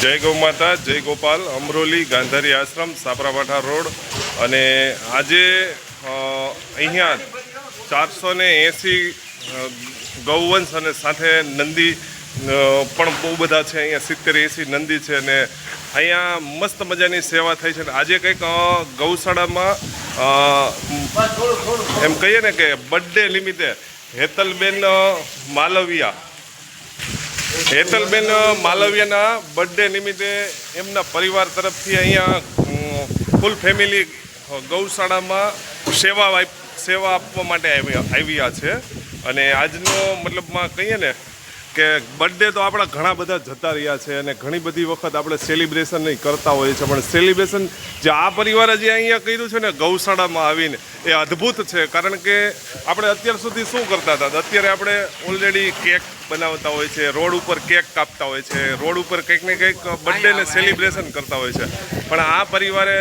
જય ગૌ માતા, જય ગોપાલ, અમરોલી ગાંધારી આશ્રમ સાપરાપાઠા રોડ અને આજે અહીંયા ચારસો ને એંસી ગૌવંશ અને સાથે નંદી પણ બહુ બધા છે અહીંયા, સિત્તેર એંસી નંદી છે અને અહીંયા મસ્ત મજાની સેવા થઈ છે આજે કંઈક ગૌશાળામાં એમ કહીએ ને કે બર્થડે નિમિત્તે હેતલબેન માલવિયા હેતલબેન માલવિયાના બર્થડે નિમિત્તે એમના પરિવાર તરફથી અહીંયા ફૂલ ફેમિલી ગૌશાળામાં સેવા સેવા આપવા માટે આવ્યા છે. અને આજનો મતલબમાં કહીએ ને કે બર્થડે તો આપણા ઘણા બધા જતા રહ્યા છે અને ઘણી બધી વખત આપણે સેલિબ્રેશન નહીં કરતા હોઈએ છીએ પણ સેલિબ્રેશન જે આ પરિવારે જે અહીંયા કર્યું છે ને ગૌશાળામાં આવીને એ અદ્ભુત છે. કારણ કે આપણે અત્યાર સુધી શું કરતા હતા? અત્યારે આપણે ઓલરેડી કેક બનાવતા હોય છે રોડ ઉપર કેક કાપતા હોય છે રોડ ઉપર કંઈક ને કંઈક બર્થડેને સેલિબ્રેશન કરતા હોય છે પણ આ પરિવારે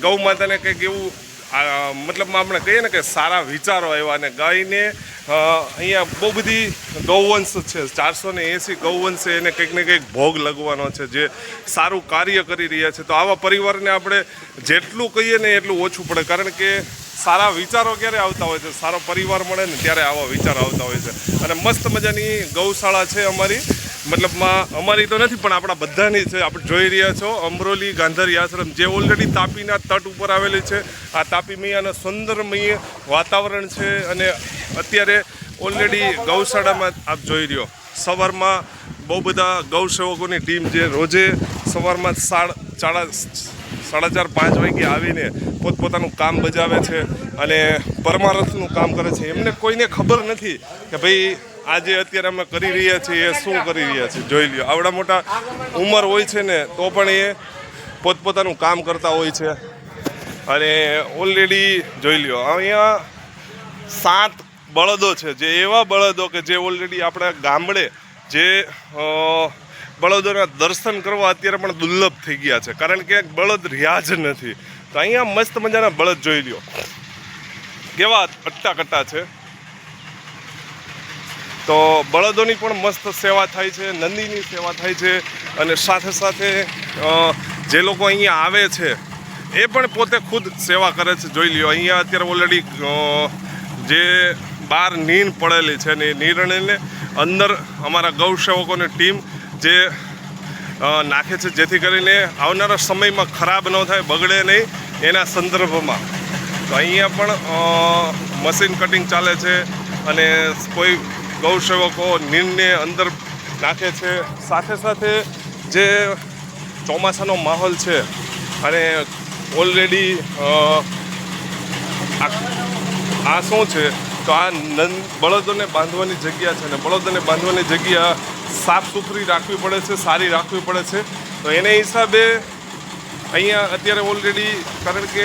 ગૌ માતાને કંઈક એવું આ મતલબમાં આપણે કહીએ ને કે સારા વિચારો આવ્યા અને ગાયને અહીંયા બહુ બધી ગૌવંશ છે. ચારસો ને એંસી ગૌવંશ એને કંઈક ને કંઈક ભોગ લગવાનો છે જે સારું કાર્ય કરી રહ્યા છે. તો આવા પરિવારને આપણે જેટલું કહીએ ને એટલું ઓછું પડે. કારણ કે સારા વિચારો ક્યારે આવતા હોય છે? સારો પરિવાર મળે ને ત્યારે આવા વિચાર આવતા હોય છે. અને મસ્ત મજાની ગૌશાળા છે અમારી. મતલબમાં અમારી તો નથી, પણ આપણા બધાની છે. આપણે જોઈ રહ્યા છો, અમરોલી ગાંધારી આશ્રમ, જે ઓલરેડી તાપીના તટ ઉપર આવેલી છે. આ તાપી મૈયાના સુંદરમય વાતાવરણ છે અને અત્યારે ઓલરેડી ગૌશાળામાં આપ જોઈ રહ્યો. સવારમાં બહુ બધા ગૌસેવકોની ટીમ જે રોજે સવારમાં સાડ, સાડા ચાર, પાંચ વાગે આવીને પોતપોતાનું કામ બજાવે છે અને પરમારથનું કામ કરે છે. એમને કોઈને ખબર નથી કે ભાઈ આજે અત્યારે અમે કરી રહ્યા છીએ એ શું કરી રહ્યા છીએ, જોઈ લ્યો. આવડા મોટા ઉંમર હોય છે ને, તો પણ એ પોતપોતાનું કામ કરતા હોય છે. અને ઓલરેડી જોઈ લ્યો, અહીંયા સાત બળદો છે, જે એવા બળદો કે જે ઓલરેડી આપણા ગામડે જે બળદોના દર્શન કરવા અત્યારે પણ દુર્લભ થઈ ગયા છે. કારણ કે બળદ રહ્યા જ નથી. તો અહીંયા મસ્ત મજાના બળદ જોઈ લ્યો. કેવા અટ્ટા કટ્ટા છે. તો બળદોની પણ મસ્ત સેવા થાય છે, નંદીની સેવા થાય છે અને સાથે સાથે જે લોકો અહીંયા આવે છે, એ પણ પોતે ખુદ સેવા કરે છે. જોઈ લ્યો, અહીંયા અત્યારે ઓલરેડી જે બાર નીણ પડેલી છે ને એ નીરણને અંદર અમારા ગૌસેવકોની ટીમ જે નાખે છે, જેથી કરીને આવનારા સમયમાં ખરાબ ન થાય, બગડે નહીં એના સંદર્ભમાં. તો અહીંયા પણ મશીન કટિંગ ચાલે છે અને કોઈ ગૌસેવકો નીરને અંદર નાખે છે. સાથે સાથે જે ચોમાસાનો માહોલ છે અને ઓલરેડી આ શું છે? તો આ નંદ, બળદોને બાંધવાની જગ્યા છે અને બળદોને બાંધવાની જગ્યા સાફ સુથરી રાખવી પડે છે, સારી રાખવી પડે છે. તો એને હિસાબે અહીંયા અત્યારે ઓલરેડી કારણ કે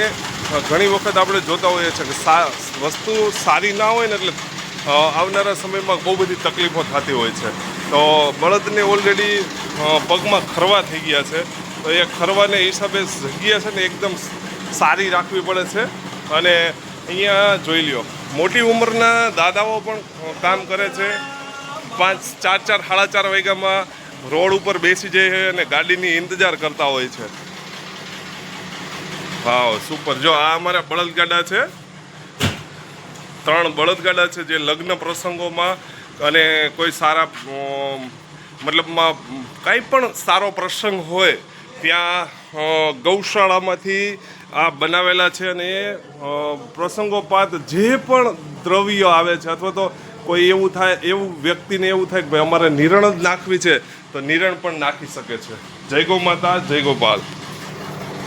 ઘણી વખત આપણે જોતા હોઈએ છીએ કે વસ્તુ સારી ના હોય ને એટલે આવનારા સમયમાં બહુ બધી તકલીફો થતી હોય છે. તો બળદને ઓલરેડી પગમાં ખરવા થઈ ગયા છે. તો એ ખરવાને હિસાબે જગ્યા છે ને એકદમ સારી રાખવી પડે છે. અને અહીંયા જોઈ લ્યો, મોટી ઉંમરના દાદાઓ પણ કામ કરે છે. પાંચ, ચાર ચાર, સાડા ચાર વાગ્યામાં રોડ ઉપર બેસી જાય છે અને ગાડીની ઇંતજાર કરતા હોય છે. હા સુપર જો આ અમારા બળદગાડા છે. ત્રણ બળદગાડા છે જે લગ્ન પ્રસંગોમાં અને કોઈ સારા મતલબમાં કાંઈ પણ સારો પ્રસંગ હોય, ત્યાં ગૌશાળામાંથી આ બનાવેલા છે અને એ પ્રસંગોપાત જે પણ દ્રવ્યો આવે છે અથવા તો કોઈ એવું થાય, એવું વ્યક્તિને એવું થાય કે ભાઈ અમારે નિરણ જ નાખવી છે, તો નિરણ પણ નાખી શકે છે. જય ગૌ માતા, જય ગોપાલ.